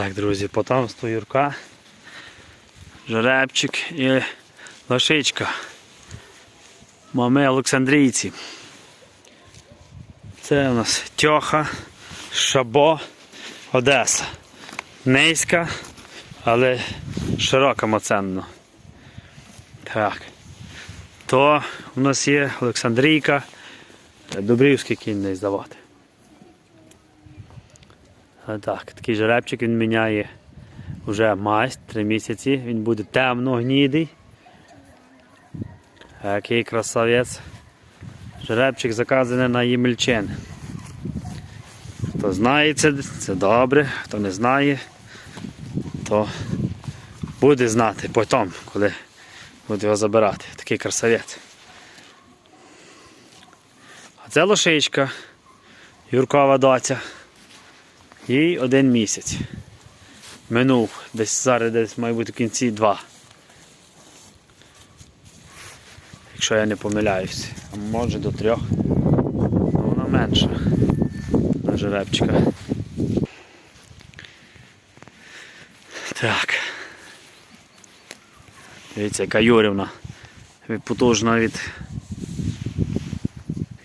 Так, друзі, потомство Юрка, жеребчик і лошичка. Мами Олександрійці. Це у нас Тьоха, Шабо, Одеса. Низька, але широка моценно. Так. То у нас є Олександрійка, Добрівський кінь не здавати. А Так, такий жеребчик він міняє вже майсть 3 місяці. Він буде темно гнідий. Який красавець. Жеребчик заказаний на Ємельчин. Хто знає це, це добре, хто не знає, то буде знати потім, коли буде його забирати. Такий красавець. А це лошичка, Юркова доця. Їй один місяць. Минув. Десь зараз десь має бути в кінці два. Якщо я не помиляюсь. А може до трьох. Ну, вона менша. На жеребчика. Так. Дивіться, яка Юрівна. Потужна від.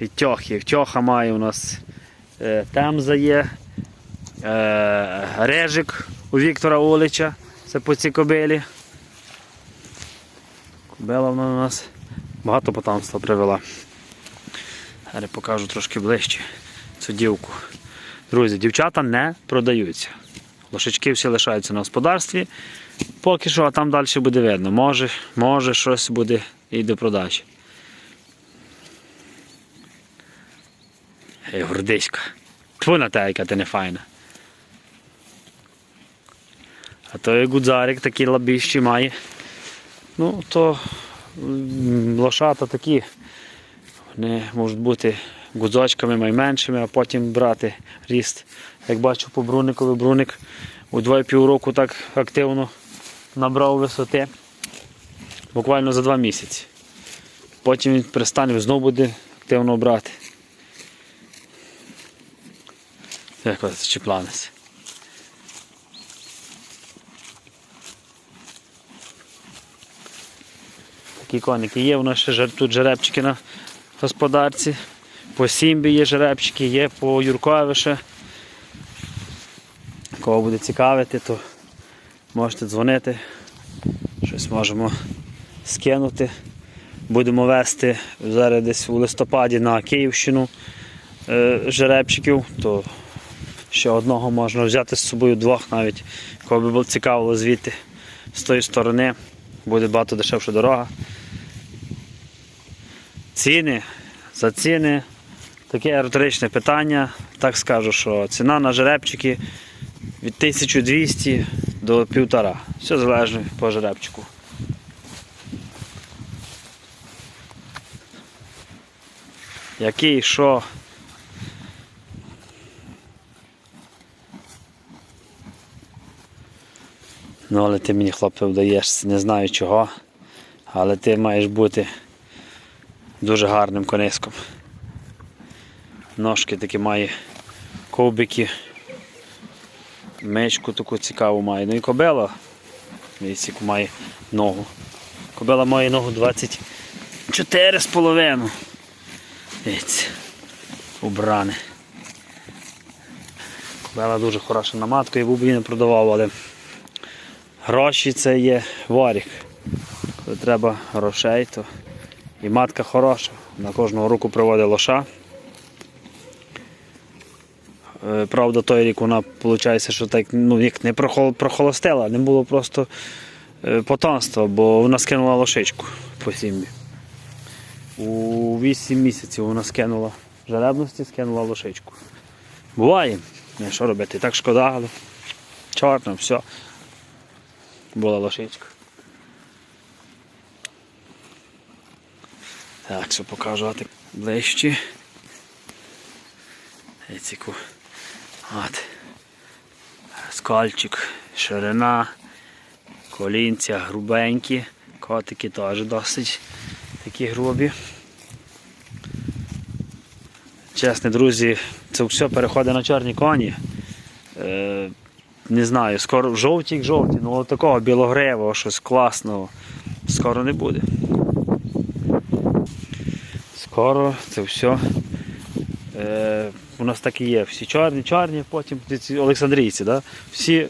Від тьохи. Тьоха має у нас е, темза є. Е, Режик у Віктора Олича. Це по цій кобилі. Кобила вона у нас багато потамства привела. Зараз покажу трошки ближче цю дівку. Друзі, дівчата не продаються. Лошачки всі лишаються на господарстві. Поки що, а там далі буде видно. Може, може щось буде і до продажі. Гордиська. Тьфу на те, яка ти не файна. А той гудзарик такий лабіщі має. Ну, то лошата такі. Вони можуть бути гудзочками найменшими, а потім брати ріст. Як бачу по бруникові, бруник у 2,5 року так активно набрав висоти. Буквально за 2 місяці. Потім він перестане знову буде активно брати. Як ось чіпланець. Такі коники є, у нас ще тут жеребчики на господарці. По Сімбі є жеребчики, є по Юркові ще. Кого буде цікавити, то можете дзвонити. Щось можемо скинути. Будемо вести зараз десь у листопаді на Київщину е, жеребчиків, то ще одного можна взяти з собою двох навіть, кого би було цікаво звідти з тої сторони. Буде багато дешевша дорога. Ціни. За ціни. Таке риторичне питання. Так скажу, що ціна на жеребчики від 1200 до 1,5. Все залежно по жеребчику. Який, що. Ну, але ти мені, хлопець, вдаєшся, не знаю чого. Але ти маєш бути дуже гарним кониском. Ножки такі має ковбики. Мечку таку цікаву має. Ну і кобела. Дивіться, яку має ногу. Кобела має ногу 24 з половиною. Дивіться. Убране. Кобела дуже хороша на матку, я її не продавав, але гроші це є варік. Коли треба грошей, то і матка хороша. На кожного року приводить лоша. Е, Правда, той рік вона виходить, що так ну, як не прохолостила, не було просто е, потомства, бо вона скинула лошичку по сім'ї. У 8 місяців вона скинула жеребності, скинула лошичку. Буває, не, що робити, так шкода, але чорно, все. Була лошичка. Так, що покажувати ближче. Ціку. От. Скальчик, ширина, колінця грубенькі, котики теж досить такі грубі. Чесно, друзі, це все переходить на чорні коні. Е, не знаю, скоро жовті, як жовті, ну такого білогревого, щось класного. Скоро не буде. Скоро це все. Е, у нас так і є. Всі чорні, чорні, потім ці Олександрійці. Да? Всі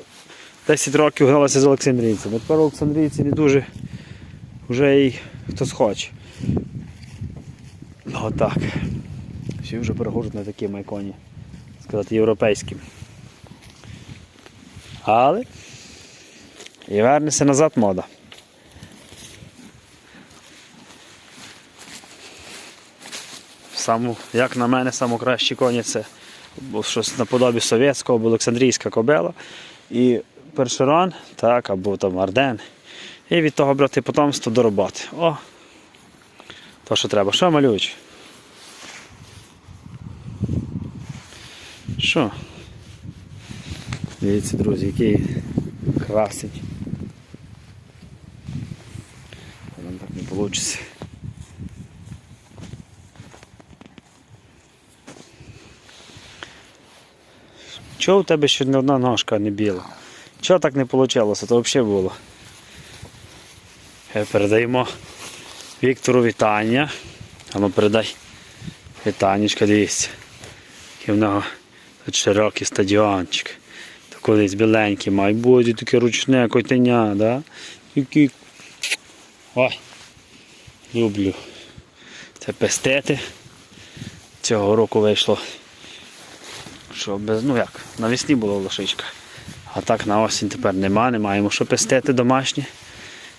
10 років гналися з Олександрійцями. Тепер Олександрійці не дуже вже і хтось хоче. Ну, Отак. Всі вже переходять на такі майконі. Сказати, європейським. Але і вернеться назад мода. Саму, як на мене, саму кращі коні це щось наподобі совєтського або Олександрійська кобела. І першерон, так, або там Арден. І від того брати потомство до роботи. О! То, що треба. Що малюють? Що? Дивіться, друзі, який красень. Нам так не вийде. Чого у тебе ще не одна ножка не біла? Чого так не вийшло? Це взагалі було. Е, Передаємо Віктору вітання. А ну передай вітанечка, дивіться. Який в нього тут широкий стадіончик. То колись біленький, має бути таке ручне котеня, да? Який... Ой, люблю. Це пестети. Цього року вийшло. Що без, ну як, навесні була лошичка. А так на осінь тепер нема, не маємо що пестети домашні.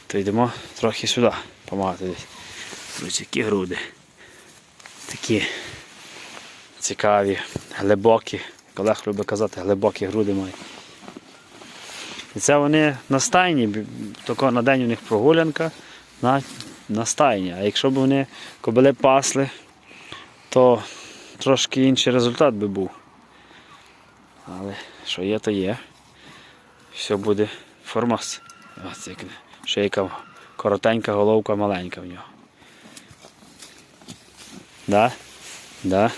То йдемо трохи сюди помагати. Друзі, які груди. Такі цікаві, глибокі. Олег любить казати, глибокі груди мають. І це вони на стайні, тако на день у них прогулянка на, на стайні. А якщо б вони кобили пасли, то трошки інший результат би був. Але що є, то є. Все буде формас. Шийка коротенька, головка маленька в нього. Да? Да.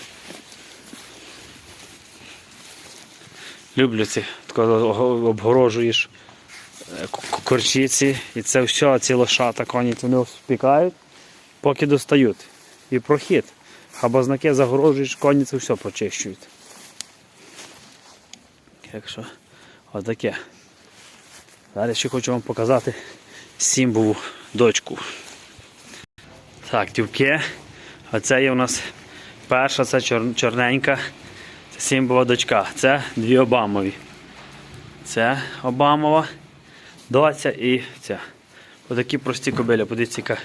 Люблю ці, обгорожуєш е, корчиці і це все, ці лошата, коні вони спікають, поки достають. І прохід. Або знаки загорожуєш, коні це все прочищують. Так що, отаке. Далі ще хочу вам показати Сімбову дочку. Так, тюбки. Оце є у нас перша, це чор- чорненька. Це Сімбова дочка. Це дві Обамові. Це Обамова, доця і ця. Отакі прості кобилі. Подивіться, яка,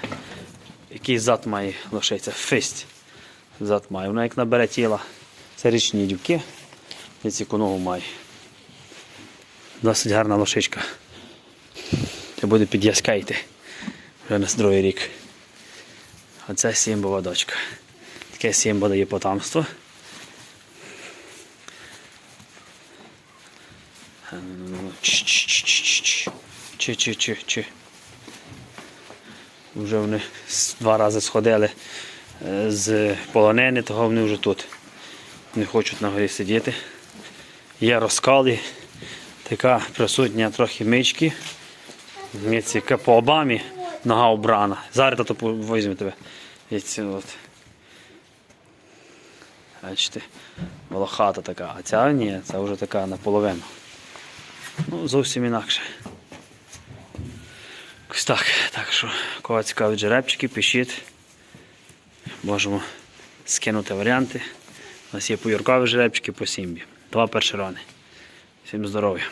який зад має лошиця. Фисть. Зад має. Вона як набере тіла. Це річні дюбки. Дивіться, яку ногу має. Досить гарна лошичка. Це буде під'язка йти вже на другий рік. Оце Сімбова дочка. Таке Сімба дає потомство. А, ну, Чи-чи-чи-чи-чи. Вже вони два рази сходили е, з полонини, того вони вже тут. Не хочуть на горі сидіти. Є розкали, така присутня трохи мички. Міці по Обамі нога обрана. Зараз тато візьме тебе. Бачите, волохата така. А ця ні, це вже така наполовину. Ну, зовсім інакше. Ось так. Так що, кого цікавить жеребчики, пишіть. Можемо скинути варіанти. У нас є поюркові жеребчики по сімбі. Два першерони. Всім здоров'я.